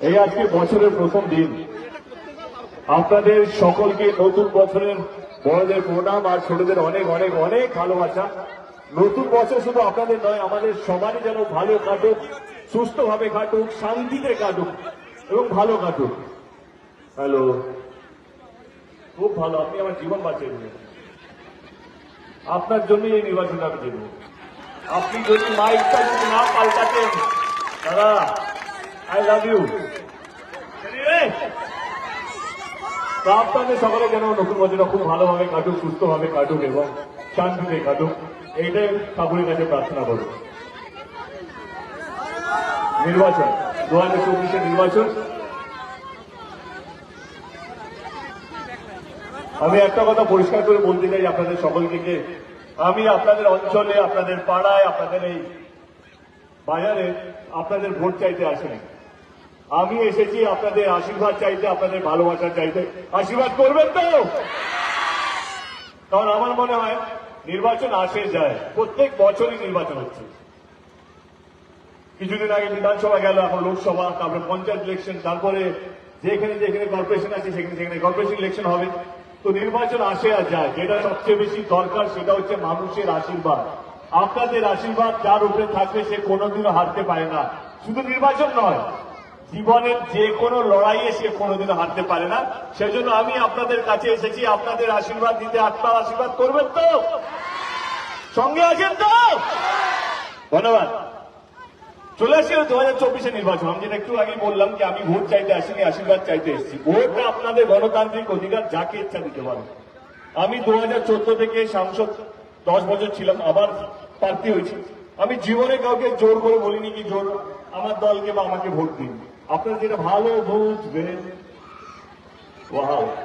এই আজকে বছরের প্রথম দিন। আপনাদের সকলকে নতুন বছরের বড়দের প্রণাম আর ছোটদের অনেক অনেক অনেক ভালোবাসা। নতুন বছর শুধু আপনাদের নয়, আমাদের সবারই যেন ভালো কাটুক, সুস্থভাবে কাটুক, শান্তিতে কাটুক এবং ভালো কাটুক। হ্যালো। খুব ভালো, আপনি আমার জীবন বাঁচিয়ে দিলেন। আপনার জন্যই এই নির্বাচনটা আমি জিতব আপনি যদি মাইকটা যদি না পাল্টাতেন, দাদা আই লাভ ইউ তো আপনাদের সকলে যেন নতুন বছরটা খুব ভালোভাবে কাটুক, সুস্থভাবে কাটুক এবং শান্তিতে কাটুক, এইটাই ঠাকুরের কাছে প্রার্থনা করব। নির্বাচন, দু হাজার চব্বিশের নির্বাচন। আমি একটা কথা পরিষ্কার করে বলতে চাই আপনাদের সকলকে যে আমি আপনাদের অঞ্চলে, আপনাদের পাড়ায়, আপনাদের এই বাজারে আপনাদের ভোট চাইতে আসিনি। আমি এসেছি আপনাদের আশীর্বাদ চাইতে, আপনাদের ভালোবাসা চাইতে। আশীর্বাদ করবেন তো? কারণ আমার মনে হয় নির্বাচন আসে, যায়। প্রত্যেক বছরই নির্বাচন হচ্ছে। কিছুদিন আগে বিধানসভা গেল, এখন লোকসভা, তারপরে পঞ্চায়েত ইলেকশন তারপরে যেখানে যেখানে কর্পোরেশন আছে, সেখানে সেখানে কর্পোরেশন ইলেকশন হবে। তো নির্বাচন আসে আর যায়। যেটা সবচেয়ে বেশি দরকার, সেটা হচ্ছে মানুষের আশীর্বাদ। আপনাদের আশীর্বাদ যার উপরে থাকবে, সে কোনোদিনও হারতে পারে না। শুধু নির্বাচন নয় জীবনের যে কোনো লড়াইয়ে সে কোনোদিনও হারতে পারে না। সেজন্য আমি আপনাদের কাছে এসেছি, আপনাদের আশীর্বাদ দিতে আপনার আশীর্বাদ করবেন তো? সঙ্গে আছেন তো? ধন্যবাদ। চলে আসছে দু হাজার চব্বিশে নির্বাচন। আমি একটু আগে বললাম যে আমি ভোট চাইতে আসিনি, আশীর্বাদ চাইতে এসেছি। ভোটটা আপনাদের গণতান্ত্রিক অধিকার, যাকে ইচ্ছা দিতে পারেন। আমি দু হাজার চোদ্দ থেকে সাংসদ দশ বছর ছিলাম, আবার প্রার্থী হয়েছি। আমি জীবনে কাউকে জোর করে বলিনি কি জোর, আমার দলকে বা আমাকে ভোট দিন। আপনারা যেটা ভালো বুঝবেন ওয়াও।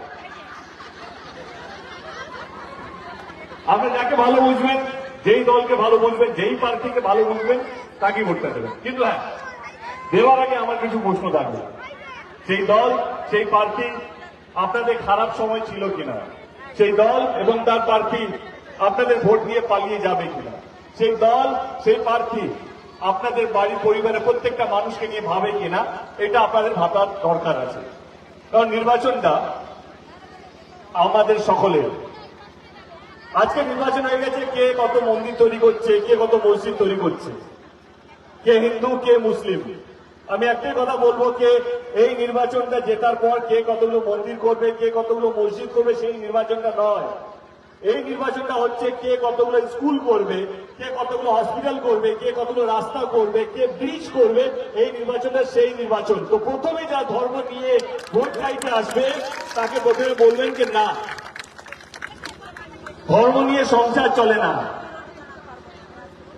আপনি যাকে ভালো বুঝবেন, যেই দলকে ভালো বুঝবেন, যেই প্রার্থীকে ভালো বুঝবেন তাকে ভোটটা দেবেন। কিন্তু হ্যাঁ দেওয়ার আগে আমার কিছু প্রশ্ন থাকবে। সেই দল, সেই প্রার্থী আপনাদের খারাপ সময় ছিল কিনা? সেই দল এবং তার প্রার্থী আপনাদের ভোট দিয়ে পালিয়ে যাবে কিনা? সেই দল, সেই প্রার্থী আপনাদের বাড়ি পরিবারের প্রত্যেকটা মানুষকে নিয়ে ভাবে কিনা, এটা আপনাদের ভাবার দরকার আছে। কারণ নির্বাচনটা আমাদের সকলের। আজকে নির্বাচন হয়ে গেছে, কে কত মন্দির তৈরি করছে, কে কত মসজিদ তৈরি করছে। কে হিন্দু, কে মুসলিম। আমি একটাই কথা বলব কে এই নির্বাচনটা জেতার পর কে কতগুলো মন্দির করবে, কে কতগুলো মসজিদ করবে, সেই নির্বাচনটা নয়। এই নির্বাচনটা হচ্ছে কে কতগুলো স্কুল করবে, কে কতগুলো হসপিটাল করবে, কে কতগুলো রাস্তা করবে, কে ব্রিজ করবে, এই নির্বাচনটা সেই নির্বাচন। তো প্রথমে যা ধর্ম নিয়ে ভোট চাইতে আসবে, তাকে প্রথমে বলবেন যে না। ধর্ম নিয়ে সংসার চলে না।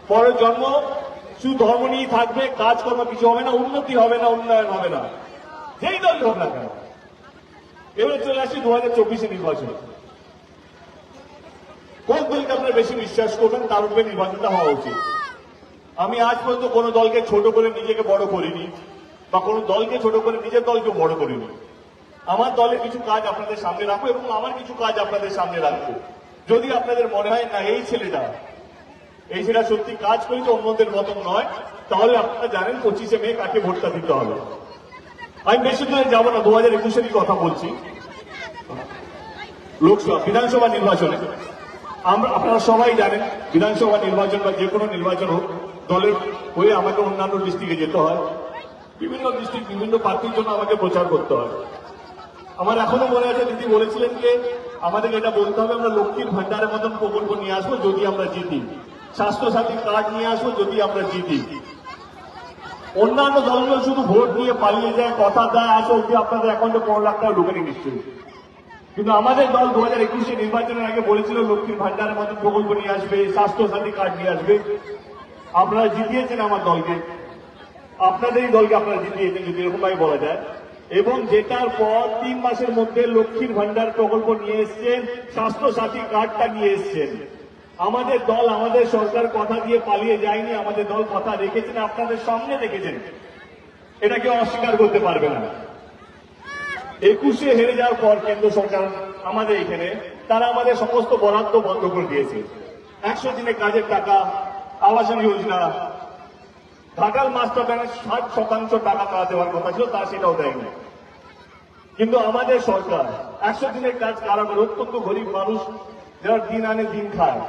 পরের জন্ম, শুধু ধর্ম নিয়ে থাকবে, কাজকর্ম কিছু হবে না, উন্নতি হবে না, উন্নয়ন হবে না। যেই দল না কেন। এবারে চলে আসি দু হাজার চব্বিশে নির্বাচন। কোন দলকে আপনারা বেশি বিশ্বাস করবেন, তার উপরে নির্বাচনটা হওয়া উচিত। আমি আজ পর্যন্ত কোন দলকে ছোট করে নিজেকে বড় করিনি, বা কোন দলকে ছোট করে নিজের দলকে বড় করিনি। আমার দলের কিছু কাজ আপনাদের সামনে রাখব এবং আমার কিছু কাজ আপনাদের সামনে রাখব। যদি আপনাদের মনে হয়, না, এই ছেলেটা এই ছেলেটা সত্যি কাজ করেছে অন্যদের মতন নয়, তাহলে আপনারা জানেন পঁচিশে মে কাকে ভোটটা দিতে হবে। আমি বেশি দূরে যাব না, দু হাজার একুশেরই কথা বলছি। লোকসভা, বিধানসভা নির্বাচনে। আমরা, আপনারা সবাই জানেন, বিধানসভা নির্বাচন বা যে কোনো নির্বাচন হোক, দলের হয়ে আমাকে অন্যান্য ডিস্ট্রিক্টে যেতে হয়। বিভিন্ন ডিস্ট্রিক্ট বিভিন্ন পার্টির জন্য আমাকে প্রচার করতে হয়। আমার এখনও মনে আছে, দিদি বলেছিলেন যে, আমাদের এটা বলতে হবে, আমরা লক্ষ্মীর ভান্ডারের মতন প্রকল্প নিয়ে আসব যদি আমরা জিতি। স্বাস্থ্যসাথী কার্ড নিয়ে আসব যদি আমরা জিতি। অন্যান্য দলগুলো শুধু ভোট নিয়ে পালিয়ে যায়, কথা দেয় আজ অব্দি আপনাদের অ্যাকাউন্টে পনেরো লাখ টাকা ঢুকেনি নিশ্চয়ই। কিন্তু আমাদের দল দু হাজার একুশে নির্বাচনের আগে বলেছিল লক্ষ্মীর ভান্ডারের মতন প্রকল্প নিয়ে আসবে, স্বাস্থ্যসাথী কার্ড নিয়ে আসবে। আপনারা জিতিয়েছেন আমার দলকে। আপনাদেরই দলকে আপনারা জিতিয়েছেন, যদি এরকম ভাবে বলা যায়। এবং যেটার পর তিন মাসের মধ্যে লক্ষ্মীর ভান্ডার প্রকল্প নিয়ে এসছেন স্বাস্থ্য সাথী কার্ডটা নিয়ে এসছেন। আমাদের দল, আমাদের সরকার কথা দিয়ে পালিয়ে যায়নি, আমাদের দল কথা রেখেছেন, আপনাদের সামনে রেখেছেন। এটা কেউ অস্বীকার করতে পারবে না। একুশে হেরে যাওয়ার পর কেন্দ্র সরকার আমাদের এখানে, তারা আমাদের সমস্ত বরাদ্দ বন্ধ করে দিয়েছে। একশো দিনে কাজের টাকা, আবাসন যোজনা ঘাটাল মাস্টার প্ল্যানের ষাট শতাংশ টাকা তারা দেওয়ার কথা ছিল তা সেটাও দেয়নি। কিন্তু আমাদের সরকার একশো দিনের কাজ কারা করে অত্যন্ত গরিব মানুষ, যারা দিন আনে দিন খায়,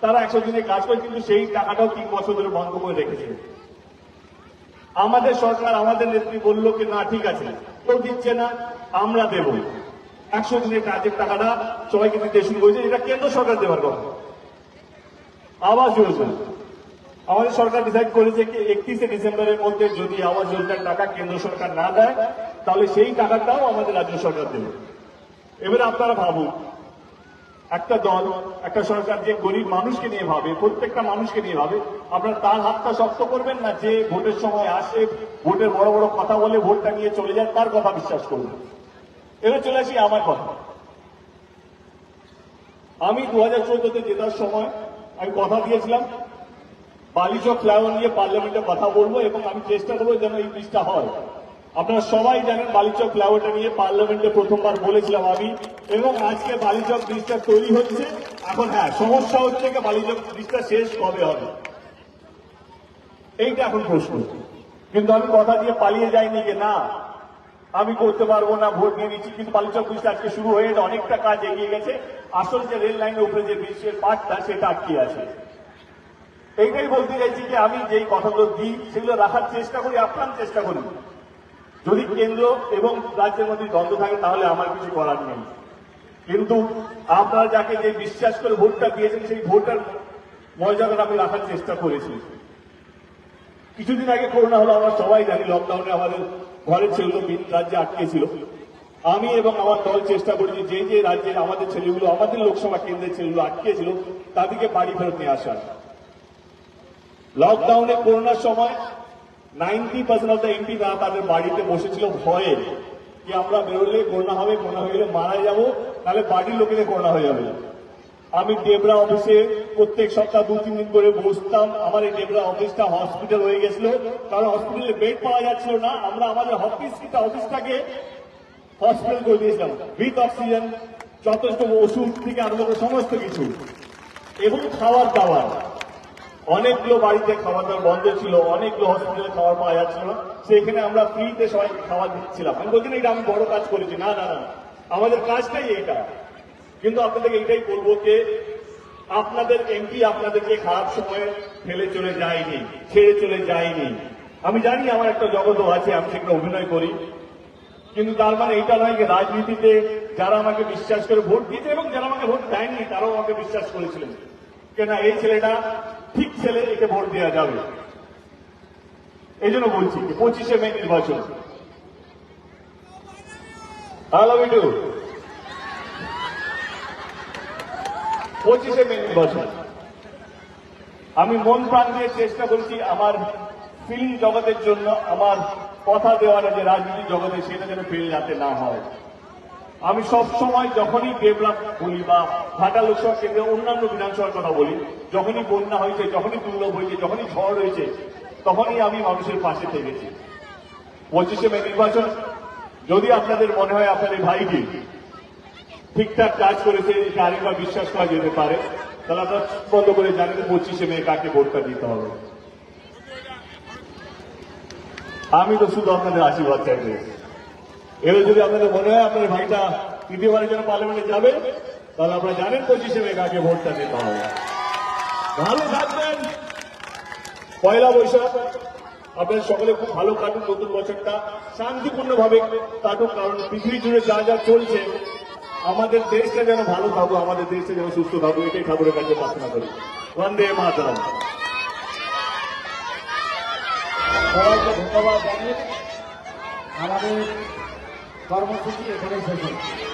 তারা একশো দিনের কাজ করে, কিন্তু সেই টাকাটাও তিন বছর ধরে বন্ধ করে রেখেছে। আমাদের সরকার আমাদের নেত্রী বলল কি, না, ঠিক আছে, কেউ দিচ্ছে না, আমরা দেব। একশো দিনের কাজের টাকাটা সবাইকে দিতে শুরু করেছে, এটা কেন্দ্র সরকার দেওয়ার কথা। আবাস যোজনা। আমাদের সরকার ডিসাইড করেছে কি, একত্রিশে ডিসেম্বরের মধ্যে যদি আবাস যোজনার টাকা কেন্দ্র সরকার না দেয়, তাহলে সেই টাকাটাও আমাদের রাজ্য সরকার দেবে। এবারে আপনারা ভাবুন একটা দল, একটা সরকার যে গরিব মানুষকে নিয়ে ভাবে, প্রত্যেকটা মানুষকে নিয়ে ভাবে, আপনারা তার হাতটা শক্ত করবেন না যে ভোটের সময় আসে, ভোটের বড় বড় কথা বলে ভোটটা নিয়ে চলে যায়, তার কথা বিশ্বাস করবেন এবার চলে আসি আমার কথা। আমি দু হাজার চোদ্দতে জেতার সময় আমি কথা দিয়েছিলাম, বালিচক ফ্লাইওভার নিয়ে পার্লামেন্টে কথা বলব এবং আমি চেষ্টা করব যেন এই ব্রিজটা হয়। আপনারা সবাই জানেন বালিচক ফ্লাইওভারটা নিয়ে পার্লামেন্টে প্রথমবার বলেছিলাম আমি, এবং আজকে বালিচক ব্রিজটা তৈরি হচ্ছে। এখন হ্যাঁ সমস্যা হচ্ছে বালিচক ব্রিজটা শেষ কবে হবে? এইটা এখন প্রশ্ন। কিন্তু আমি কথা দিয়ে পালিয়ে যাইনি যে না, আমি করতে পারব না, ভোট নিয়ে নিচ্ছি, কিন্তু বালিচক ব্রিজটা আজকে শুরু হয়ে অনেকটা কাজ এগিয়ে গেছে। আসল যে রেল লাইনের উপরে যে ব্রিজের পার্টটা সেটা আটকে আছে। এইটাই বলতে চাইছি যে আমি যেই কথাগুলো দিই, সেগুলো রাখার চেষ্টা করি, আপ্রাণ চেষ্টা করি। যদি কেন্দ্র এবং রাজ্যের মধ্যে দ্বন্দ্ব থাকে, তাহলে আমার কিছু করার নেই। কিন্তু আপনারা যাকে যে বিশ্বাস করে ভোটটা দিয়েছেন, সেই ভোটার মর্যাদাটা আমি রাখার চেষ্টা করেছি। কিছুদিন আগে করোনা হলো, আমরা সবাই জানি লকডাউনে আমাদের ঘরের ছেলেগুলো রাজ্যে আটকে ছিল। আমি এবং আমার দল চেষ্টা করেছি, যে যে রাজ্যে আমাদের ছেলেগুলো, আমাদের লোকসভা কেন্দ্রের ছেলেগুলো আটকে ছিল, তাদেরকে বাড়ি ফেরত নিয়ে আসার। লকডাউনে করোনার সময় ninety percent of the MP তারা তাদের বাড়িতে বসেছিল ভয়ে যে আমরা বেরোলে করোনা হবে, করোনা হয়ে গেলে মারা যাব তাহলে বাড়ির লোকেদের করোনা হয়ে যাবে। আমি ডেবরা অফিসে প্রত্যেক সপ্তাহ দু, তিন দিন করে বসতাম। আমার এই ডেবরা অফিসটা হসপিটাল হয়ে গেছিল। কারণ হসপিটালে বেড পাওয়া যাচ্ছিল না। আমরা আমাদের অফিস অফিসটাকে হসপিটাল করে দিয়েছিলাম। উইথ অক্সিজেন যথেষ্ট ওষুধ থেকে আরম্ভ সমস্ত কিছু। এবং খাবার দাবার অনেকগুলো বাড়িতে খাবার দাবার বন্ধ ছিল, অনেকগুলো হসপিটালে খাবার পাওয়া যাচ্ছিল না। সেখানে আমরা ফ্রিতে সবাই খাবার দিচ্ছিলাম। আমি বলছি না, এটা আমি বড় কাজ করেছি। না না না আমাদের কাজটাই এটা। কিন্তু আপনাদেরকে এটাই বলব যে, আপনাদের এমপি আপনাদেরকে খারাপ সময়ে ফেলে চলে যায়নি, ছেড়ে চলে যায়নি। আমি জানি আমার একটা জগৎও আছে, আমি সেখানে অভিনয় করি। কিন্তু তার মানে এটা নয় যে রাজনীতিতে যারা আমাকে বিশ্বাস করে ভোট দিয়েছে এবং যারা আমাকে ভোট দেয়নি, তারাও আমাকে বিশ্বাস করেছিলেন। কেন এই ছেলেটা ঠিক ছেলে, একে ভোট দেওয়া যাবে। এই জন্য বলছি পঁচিশে মে নির্বাচন। পঁচিশে মে নির্বাচন। আমি মন প্রাণ দিয়ে চেষ্টা করেছি আমার ফিল্ম জগতের জন্য, আমার কথা দেওয়াটা যে রাজনীতি জগতে সেটা যেন ফেল যাতে না হয়। আমি সব সময় যখনই দেবলাভ বলি বা ঘাটা লোকসভা কেন্দ্রে অন্যান্য বিধানসভার কথা বলি, যখনই বন্যা হয়েছে, যখনই দুর্লভ হয়েছে, যখনই ঝড় হয়েছে, তখনই আমি মানুষের পাশে থেকেছি। পঁচিশে মে নির্বাচন, যদি আপনাদের মনে হয় আপনাদের ভাইটি ঠিকঠাক কাজ করেছে এটা আরেকবার বিশ্বাস করা যেতে পারে, তাহলে আপনারা বন্ধ করে জানেন পঁচিশে মে কাকে ভোটটা দিতে হবে। আমি তো শুধু আপনাদের আশীর্বাদ চাইতে এবার যদি আপনাদের মনে হয় আপনার ভাইটা তৃতীয়বারের জন্য পার্লামেন্টে যাবে, তাহলে আপনারা জানেন পঁচিশে মে কাকে ভোটটা দিতে হবে। ভালো থাকবেন। পয়লা বৈশাখ, আপনাদের সকলে খুব ভালো কাটুন নতুন বছরটা। শান্তিপূর্ণ ভাবে কাটুক, কারণ পৃথিবী জুড়ে যা যা চলছে, আমাদের দেশটা যেন ভালো থাকুক, আমাদের দেশটা যেন সুস্থ থাকুক, এটাই ঠাকুরের কাছে প্রার্থনা করি। বন্দে মাতরম। সবাইকে ধন্যবাদ জানিয়ে আমাদের কর্মসূচি এখানে শেষ হচ্ছে